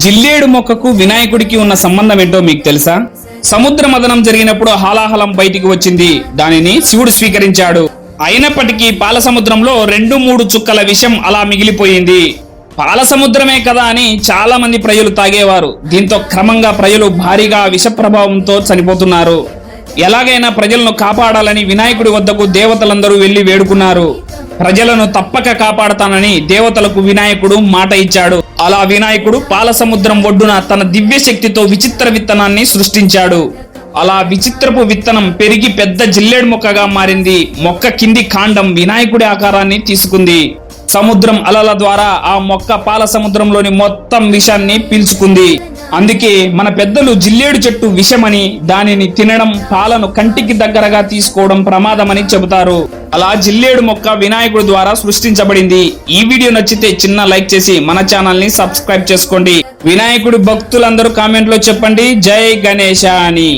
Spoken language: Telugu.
జిల్లేడు మొక్కకు వినాయకుడికి ఉన్న సంబంధం ఏంటో మీకు తెలుసా? సముద్ర మదనం జరిగినప్పుడు హాలాహలం బయటికి వచ్చింది. దానిని శివుడు స్వీకరించాడు. అయినప్పటికీ పాల సముద్రంలో రెండు మూడు చుక్కల విషం అలా మిగిలిపోయింది. పాల సముద్రమే కదా అని చాలా మంది ప్రజలు తాగేవారు. దీంతో క్రమంగా ప్రజలు భారీగా విష ప్రభావంతో చనిపోతున్నారు. ఎలాగైనా ప్రజలను కాపాడాలని వినాయకుడి వద్దకు దేవతలందరూ వెళ్ళి వేడుకున్నారు. ప్రజలను తప్పక కాపాడతానని దేవతలకు వినాయకుడు మాట ఇచ్చాడు. అలా వినాయకుడు పాల సముద్రం ఒడ్డున తన దివ్య శక్తితో విచిత్ర విత్తనాన్ని సృష్టించాడు. అలా విచిత్రపు విత్తనం పెరిగి పెద్ద జిల్లేడు మొక్కగా మారింది. మొక్క కింది కాండం వినాయకుడి ఆకారాన్ని తీసుకుంది. సముద్రం అలల ద్వారా ఆ మొక్క పాల సముద్రంలోని మొత్తం విషాన్ని పీల్చుకుంది. అందుకే మన పెద్దలు జిల్లేడు చెట్టు విషమని దానిని తినడం పాలను కంటికి దగ్గరగా తీసుకోవడం ప్రమాదమని చెబుతారు. అలా జిల్లేడు మొక్క వినాయకుడి ద్వారా సృష్టించబడింది. ఈ వీడియో నచ్చితే చిన్న లైక్ చేసి మన ఛానల్ని సబ్స్క్రైబ్ చేసుకోండి. వినాయకుడి భక్తులందరూ కామెంట్లో చెప్పండి. జై గణేశ అని